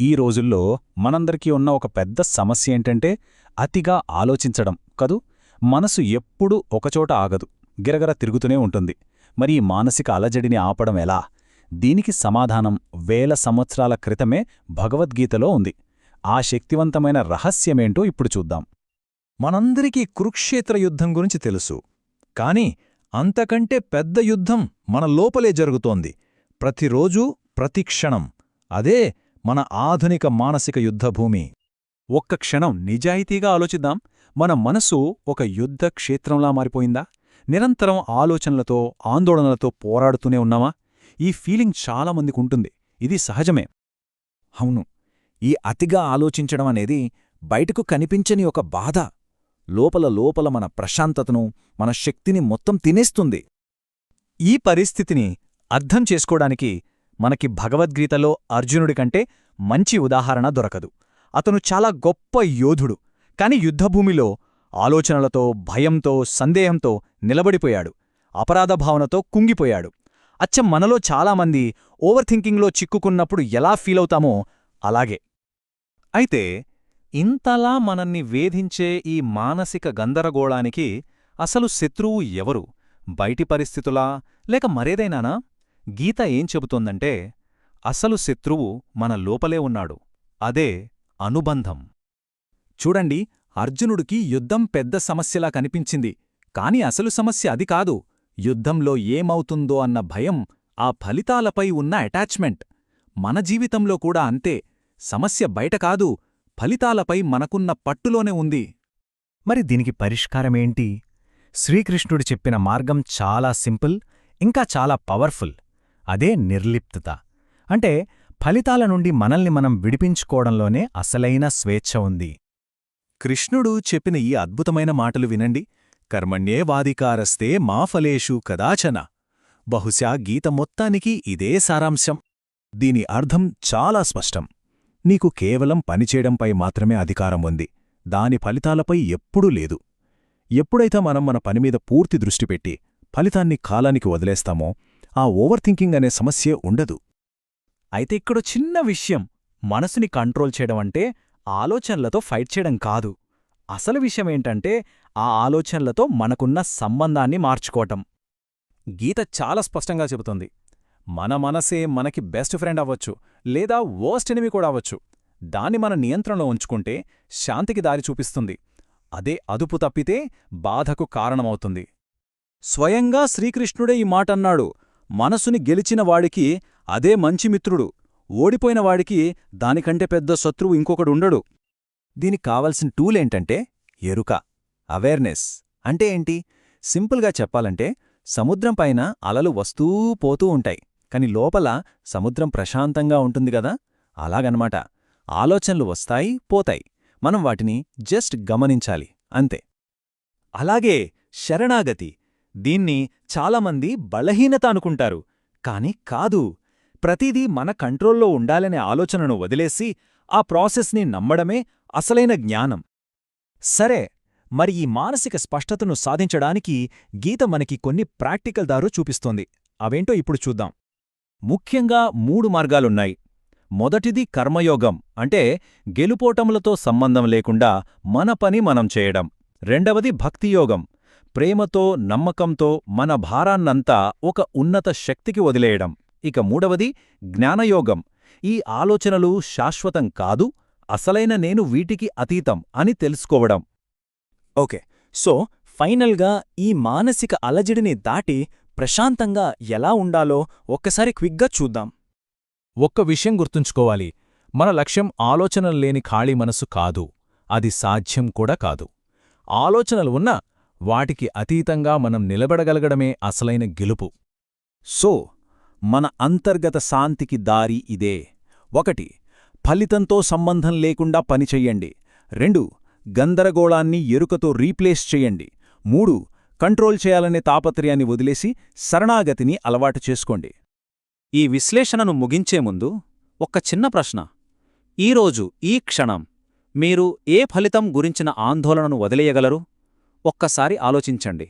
ఈ రోజుల్లో మనందరికీ ఉన్న ఒక పెద్ద సమస్య ఏంటంటే అతిగా ఆలోచించడం కదూ? మనసు ఎప్పుడూ ఒకచోట ఆగదు గిరగర తిరుగుతూనే ఉంటుంది. మరి ఈ మానసిక అలజడిని ఆపడం ఎలా? దీనికి సమాధానం వేల సంవత్సరాల క్రితమే భగవద్గీతలో ఉంది. ఆ శక్తివంతమైన రహస్యమేంటో ఇప్పుడు చూద్దాం. మనందరికీ కురుక్షేత్ర యుద్ధం గురించి తెలుసు. కాని అంతకంటే పెద్ద యుద్ధం మన లోపలే జరుగుతోంది. ప్రతిరోజూ ప్రతిక్షణం అదే మన ఆధునిక మానసిక యుద్ధభూమి. ఒక్క క్షణం నిజాయితీగా ఆలోచిద్దాం. మన మనసు ఒక యుద్ధ క్షేత్రంలా మారిపోయిందా? నిరంతరం ఆలోచనలతో ఆందోళనలతో పోరాడుతూనే ఉన్నామా? ఈ ఫీలింగ్ చాలామందికుంటుంది ఇది సహజమే. అవును. ఈ అతిగా ఆలోచించడం అనేది బయటకు కనిపించని ఒక బాధ. లోపల లోపల మన ప్రశాంతతను మన శక్తిని మొత్తం తినేస్తుంది. ఈ పరిస్థితిని అర్థం చేసుకోవడానికి మనకి భగవద్గీతలో అర్జునుడి కంటే మంచి ఉదాహరణ దొరకదు. అతను చాలా గొప్ప యోధుడు. కాని యుద్ధభూమిలో ఆలోచనలతో భయంతో సందేహంతో నిలబడిపోయాడు. అపరాధభావనతో కుంగిపోయాడు. అచ్చం మనలో చాలామంది ఓవర్ థింకింగ్లో చిక్కుకున్నప్పుడు ఎలా ఫీలవుతామో అలాగే. అయితే ఇంతలా మనల్ని వేధించే ఈ మానసిక గందరగోళానికి అసలు శత్రువు ఎవరు? బయటి పరిస్థితులా? లేక మరేదైనానా? గీత ఏం చెబుతోందంటే అసలు శత్రువు మన లోపలే ఉన్నాడు అదే అనుబంధం. చూడండి అర్జునుడికి యుద్ధం పెద్ద సమస్యలా కనిపించింది కాని అసలు సమస్య అది కాదు యుద్ధంలో ఏమవుతుందో అన్న భయం ఆ ఫలితాలపై ఉన్న అటాచ్మెంట్. మన జీవితంలో కూడా అంతే సమస్య బయట కాదు ఫలితాలపై మనకున్న పట్టులోనే ఉంది. మరి దీనికి పరిష్కారమేంటి శ్రీకృష్ణుడు చెప్పిన మార్గం చాలా సింపుల్ ఇంకా చాలా పవర్ఫుల్. అదే నిర్లిప్తత. అంటే ఫలితాల నుండి మనల్ని మనం విడిపించుకోవడంలోనే అసలైన స్వేచ్ఛ ఉంది. కృష్ణుడు చెప్పిన ఈ అద్భుతమైన మాటలు వినండి. కర్మణ్యేవాధికారస్తే మా ఫలేషు కదాచన. బహుశా గీత మొత్తానికి ఇదే సారాంశం. దీని అర్థం చాలా స్పష్టం. నీకు కేవలం పనిచేయడంపై మాత్రమే అధికారం ఉంది. దాని ఫలితాలపై ఎప్పుడూ లేదు. ఎప్పుడైతే మనం మన పనిమీద పూర్తి దృష్టి పెట్టి ఫలితాన్ని కాలానికి వదిలేస్తామో ఆ ఓవర్ థింకింగ్ అనే సమస్యే ఉండదు. అయితే ఇక్కడ చిన్న విషయం మనసుని కంట్రోల్ చేయడం అంటే ఆలోచనలతో ఫైట్ చేయడం కాదు. అసలు విషయమేంటంటే ఆ ఆలోచనలతో మనకున్న సంబంధాన్ని మార్చుకోవటం. గీత చాలా స్పష్టంగా చెబుతుంది. మన మనసే మనకి బెస్ట్ ఫ్రెండ్ అవ్వచ్చు లేదా వర్స్ట్ ఎనిమి కూడా అవ్వచ్చు. దాన్ని మన నియంత్రణలో ఉంచుకుంటే శాంతికి దారి చూపిస్తుంది. అదే అదుపు తప్పితే బాధకు కారణమవుతుంది. స్వయంగా శ్రీకృష్ణుడే ఈ మాటన్నాడు. మనసుని గెలిచిన వాడికి అదే మంచి మిత్రుడు. ఓడిపోయిన వాడికి దానికంటే పెద్ద శత్రువు ఇంకొకడుండడు దీనికి కావలసిన టూల్ ఏంటంటే ఎరుక అవేర్నెస్. అంటే ఏంటి? సింపుల్గా చెప్పాలంటే సముద్రం పైన అలలు వస్తూ పోతూ ఉంటాయి. కాని లోపల సముద్రం ప్రశాంతంగా ఉంటుంది గదా అలాగనమాట. ఆలోచనలు వస్తాయి పోతాయి. మనం వాటిని జస్ట్ గమనించాలి. అంతే. అలాగే శరణాగతి. దీన్ని చాలామంది బలహీనత అనుకుంటారు. కాని కాదు. ప్రతిదీ మన కంట్రోల్లో ఉండాలనే ఆలోచనను వదిలేసి ఆ ప్రాసెస్ని నమ్మడమే అసలైన జ్ఞానం. సరే మరి ఈ మానసిక స్పష్టతను సాధించడానికి గీత మనకి కొన్ని ప్రాక్టికల్ దారు చూపిస్తోంది. అవేంటో ఇప్పుడు చూద్దాం. ముఖ్యంగా మూడు మార్గాలున్నాయి. మొదటిది కర్మయోగం అంటే గెలుపోటములతో సంబంధం లేకుండా మన పని మనం చేయడం. రెండవది భక్తియోగం ప్రేమతో నమ్మకంతో మన భారాన్నంతా ఒక ఉన్నత శక్తికి వదిలేయడం. ఇక మూడవది జ్ఞానయోగం. ఈ ఆలోచనలు శాశ్వతం కాదు అసలైన నేను వీటికి అతీతం అని తెలుసుకోవడం. ఓకే సో ఫైనల్గా ఈ మానసిక అలజడిని దాటి ప్రశాంతంగా ఎలా ఉండాలో ఒక్కసారి క్విక్గా చూద్దాం. ఒక్క విషయం గుర్తుంచుకోవాలి. మన లక్ష్యం ఆలోచనలు లేని ఖాళీ మనసు కాదు. అది సాధ్యం కూడా కాదు. ఆలోచనలు ఉన్నా వాటికి అతీతంగా మనం నిలబడగలగడమే అసలైన గెలుపు. సో మన అంతర్గత శాంతికి దారి ఇదే. ఒకటి ఫలితంతో సంబంధం లేకుండా పనిచెయ్యండి రెండు గందరగోళాన్ని ఎరుకతో రీప్లేస్ చెయ్యండి. మూడు కంట్రోల్ చేయాలనే తాపత్రయాన్ని వదిలేసి శరణాగతిని అలవాటు చేసుకోండి. ఈ విశ్లేషణను ముగించే ముందు ఒక్క చిన్న ప్రశ్న. ఈరోజు ఈ క్షణం మీరు ఏ ఫలితం గురించిన ఆందోళనను వదిలేయగలరు? ఒక్కసారి ఆలోచించండి.